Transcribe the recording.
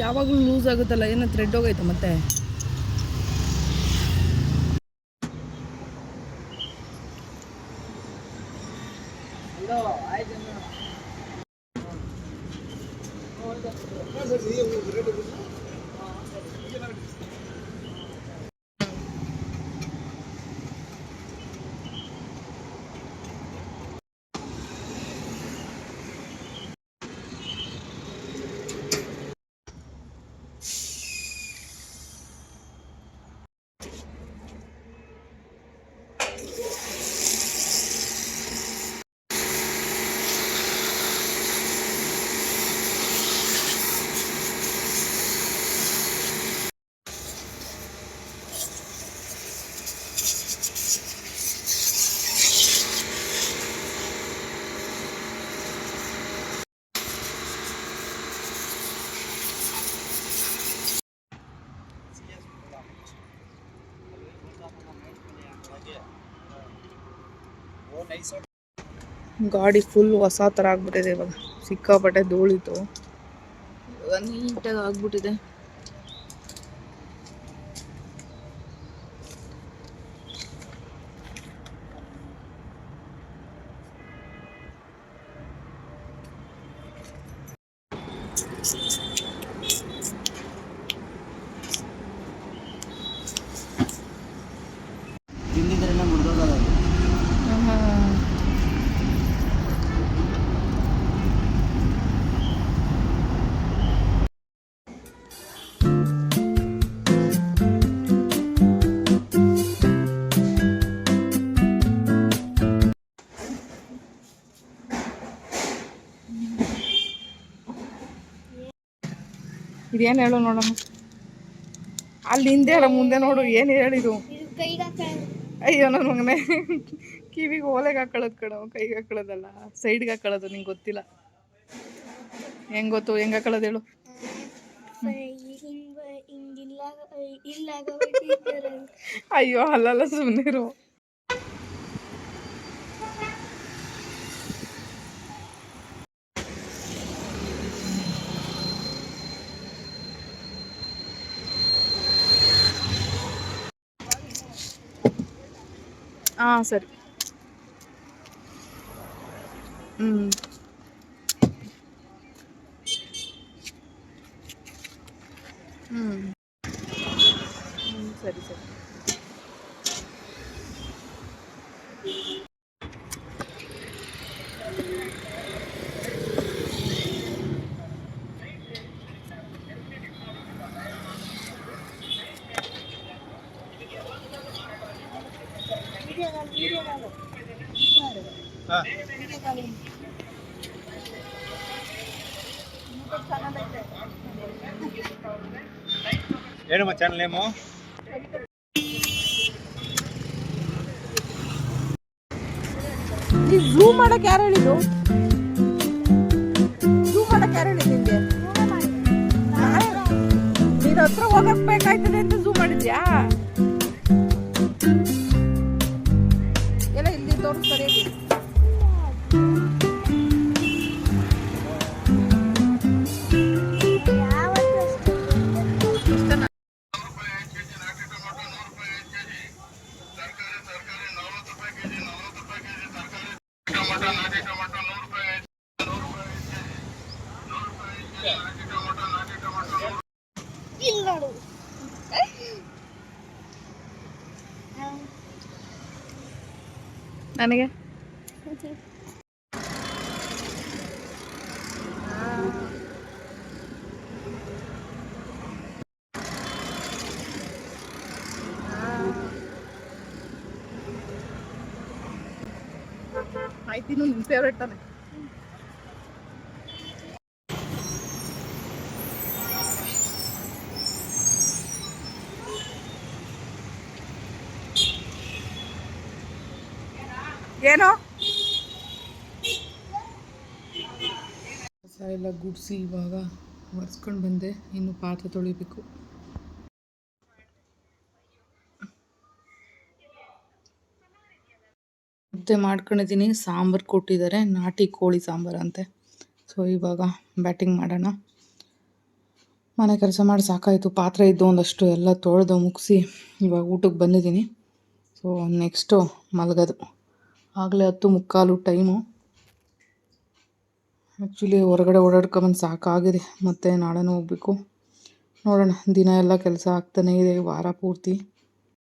ಯಾವಾಗಲೂ ಲೂಸ್ ಆಗುತ್ತಲ್ಲ? ಏನೋ ಥ್ರೆಡ್ ಹೋಗೈತೆ ಮತ್ತೆ. ಗಾಡಿ ಫುಲ್ ಹೊಸ ಥರ ಆಗ್ಬಿಟ್ಟಿದೆ ಇವಾಗ. ಸಿಕ್ಕಾಪಟ್ಟೆ ಧೂಳಿತು ನೀಟಾಗಿ ಆಗ್ಬಿಟ್ಟಿದೆ. ತಿಂದಿದ್ರೆಲ್ಲ ಇದೇನು ಹೇಳು ನೋಡಮ್ಮ? ಅಲ್ಲಿ ಹಿಂದೆ ಅಲ್ಲ ಮುಂದೆ ನೋಡು ಏನು ಹೇಳಿದು ಅಯ್ಯೋ ನನ್ನ ಮಗನೇ. ಕಿವಿಗೆ ಓಲೆಗೆ ಹಾಕೊಳ್ಳೋದು ಕಣ ಕೈಗೆ ಹಾಕೊಳ್ಳೋದಲ್ಲ ಸೈಡ್ಗೆ ಹಾಕೊಳ್ಳೋದು ನಿಂಗೆ ಗೊತ್ತಿಲ್ಲ. ಹೆಂಗ್ ಗೊತ್ತು ಹೆಂಗೆ ಹಾಕೊಳ್ಳೋದು ಹೇಳು? ಅಯ್ಯೋ ಅಲ್ಲಲ್ಲ ಸುಮ್ಮನೆ ஆ சரி ம் ம் சரி சரி ಏನಮ್ಮ ಚಾನಲ್ ನೇಮು ನೀ ಝೂಮ್ ಮಾಡಕ್ ಯಾರು ಹೇಳಿದ್ದು? ಎಲ್ಲ ಇಲ್ಲಿ ನನಗೆ? ಆಯ್ತು ಇನ್ನು ನಿನ್ ಫೇವ್ರೆಟ್ ತಾನೆ. ಏನೋ? ಎಲ್ಲ ಗುಡಿಸಿ ಇವಾಗ ಒರೆಸ್ಕೊಂಡು ಬಂದೆ, ಇನ್ನು ಪಾತ್ರೆ ತೊಳಿಬೇಕು. ಮತ್ತೆ ಮಾಡ್ಕೊಂಡಿದ್ದೀನಿ, ಸಾಂಬಾರು ಕೊಟ್ಟಿದ್ದಾರೆ, ನಾಟಿ ಕೋಳಿ ಸಾಂಬಾರು ಅಂತೆ. ಸೊ ಇವಾಗ ಬ್ಯಾಟಿಂಗ್ ಮಾಡೋಣ. ಮನೆ ಕೆಲಸ ಮಾಡಿ ಸಾಕಾಯಿತು, ಪಾತ್ರೆ ಇದ್ದು ಒಂದಷ್ಟು ಎಲ್ಲ ತೊಳೆದು ಮುಗಿಸಿ ಇವಾಗ ಊಟಕ್ಕೆ ಬಂದಿದ್ದೀನಿ. ಸೊ ನೆಕ್ಸ್ಟು ಮಲಗೋದು. ಆಗಲೇ ಹತ್ತು ಮುಕ್ಕಾಲು ಟೈಮು. ಆ್ಯಕ್ಚುಲಿ ಹೊರಗಡೆ ಓಡಾಡ್ಕೊಂಬಂದು ಸಾಕಾಗಿದೆ. ಮತ್ತು ನಾಳೆನೂ ಹೋಗಬೇಕು. ನೋಡೋಣ, ದಿನ ಎಲ್ಲ ಕೆಲಸ ಆಗ್ತಾನೇ ಇದೆ, ವಾರ ಪೂರ್ತಿ.